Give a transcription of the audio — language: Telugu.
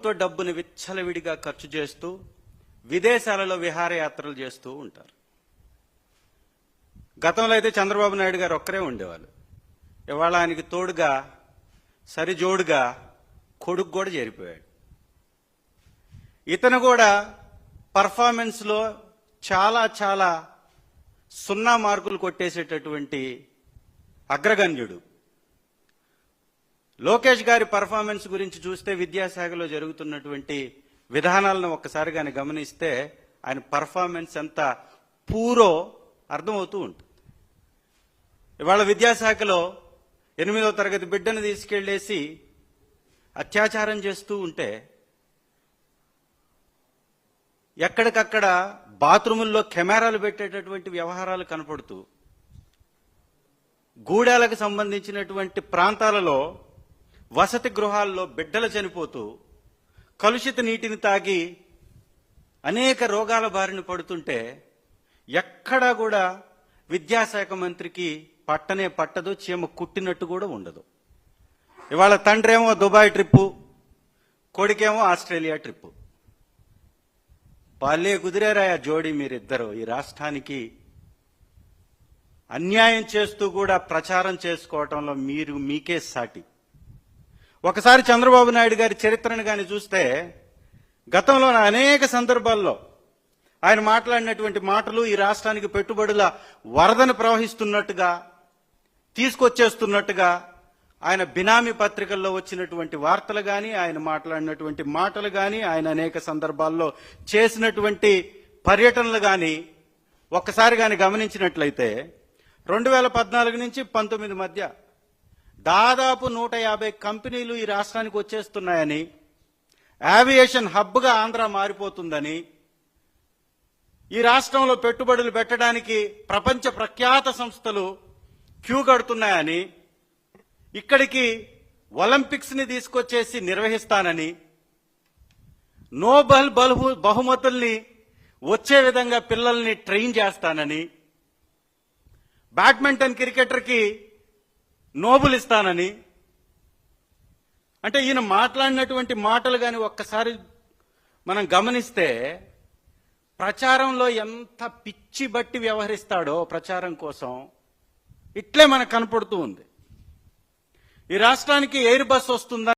ప్రభుత్వ డబ్బుని విచ్చలవిడిగా ఖర్చు చేస్తూ విదేశాలలో విహారయాత్రలు చేస్తూ ఉంటారు. గతంలో అయితే చంద్రబాబు నాయుడు గారు ఒక్కరే ఉండేవాళ్ళు. ఇవాళ ఆయనకి తోడుగా సరిజోడుగా కొడుకు కూడా చేరిపోయాడు. ఇతను కూడా పర్ఫార్మెన్స్లో చాలా చాలా సున్నా మార్కులు కొట్టేసేటటువంటి అగ్రగణ్యుడు. లోకేష్ గారి పర్ఫార్మెన్స్ గురించి చూస్తే విద్యాశాఖలో జరుగుతున్నటువంటి విధానాలను ఒక్కసారి కానీ గమనిస్తే ఆయన పర్ఫార్మెన్స్ ఎంత పూరో అర్థమవుతూ ఉంటుంది. ఇవాళ విద్యాశాఖలో ఎనిమిదో తరగతి బిడ్డను తీసుకెళ్ళేసి అత్యాచారం చేస్తూ ఉంటే ఎక్కడికక్కడ బాత్రూముల్లో కెమెరాలు పెట్టేటటువంటి వ్యవహారాలు కనపడుతూ గూడాలకు సంబంధించినటువంటి ప్రాంతాలలో వసతి గృహాల్లో బిడ్డలు చనిపోతూ కలుషిత నీటిని తాగి అనేక రోగాల బారిన పడుతుంటే ఎక్కడా కూడా విద్యాశాఖ మంత్రికి పట్టనే పట్టదు చీమ కుట్టినట్టు కూడా ఉండదు. ఇవాళ తండ్రి ఏమో దుబాయ్ ట్రిప్పు కొడుకేమో ఆస్ట్రేలియా ట్రిప్పు. పాలే కుదిరేరాయా జోడీ మీరిద్దరు ఈ రాష్ట్రానికి అన్యాయం చేస్తూ కూడా ప్రచారం చేసుకోవటంలో మీరు మీకే సాటి. ఒకసారి చంద్రబాబు నాయుడు గారి చరిత్రను కానీ చూస్తే గతంలో అనేక సందర్భాల్లో ఆయన మాట్లాడినటువంటి మాటలు ఈ రాష్ట్రానికి పెట్టుబడుల వరదను ప్రవహిస్తున్నట్టుగా తీసుకొచ్చేస్తున్నట్టుగా ఆయన బినామీ పత్రికల్లో వచ్చినటువంటి వార్తలు కానీ ఆయన మాట్లాడినటువంటి మాటలు కానీ ఆయన అనేక సందర్భాల్లో చేసినటువంటి పర్యటనలు కానీ ఒక్కసారి కానీ గమనించినట్లయితే రెండు వేల పద్నాలుగు నుంచి పంతొమ్మిది మధ్య దాదాపు నూట యాభై కంపెనీలు ఈ రాష్ట్రానికి వచ్చేస్తున్నాయని ఆవియేషన్ హబ్గా ఆంధ్ర మారిపోతుందని ఈ రాష్ట్రంలో పెట్టుబడులు పెట్టడానికి ప్రపంచ ప్రఖ్యాత సంస్థలు క్యూ కడుతున్నాయని ఇక్కడికి ఒలింపిక్స్ని తీసుకొచ్చేసి నిర్వహిస్తానని నోబెల్ బహు బహుమతుల్ని వచ్చే విధంగా పిల్లల్ని ట్రైన్ చేస్తానని బ్యాడ్మింటన్ క్రికెటర్కి నోబుల్ ఇస్తానని అంటే ఈయన మాట్లాడినటువంటి మాటలు కానీ ఒక్కసారి మనం గమనిస్తే ప్రచారంలో ఎంత పిచ్చి బట్టి వ్యవహరిస్తాడో ప్రచారం కోసం ఇట్లే మనకు కనపడుతూ ఉంది. ఈ రాష్ట్రానికి ఎయిర్ బస్ వస్తుందా?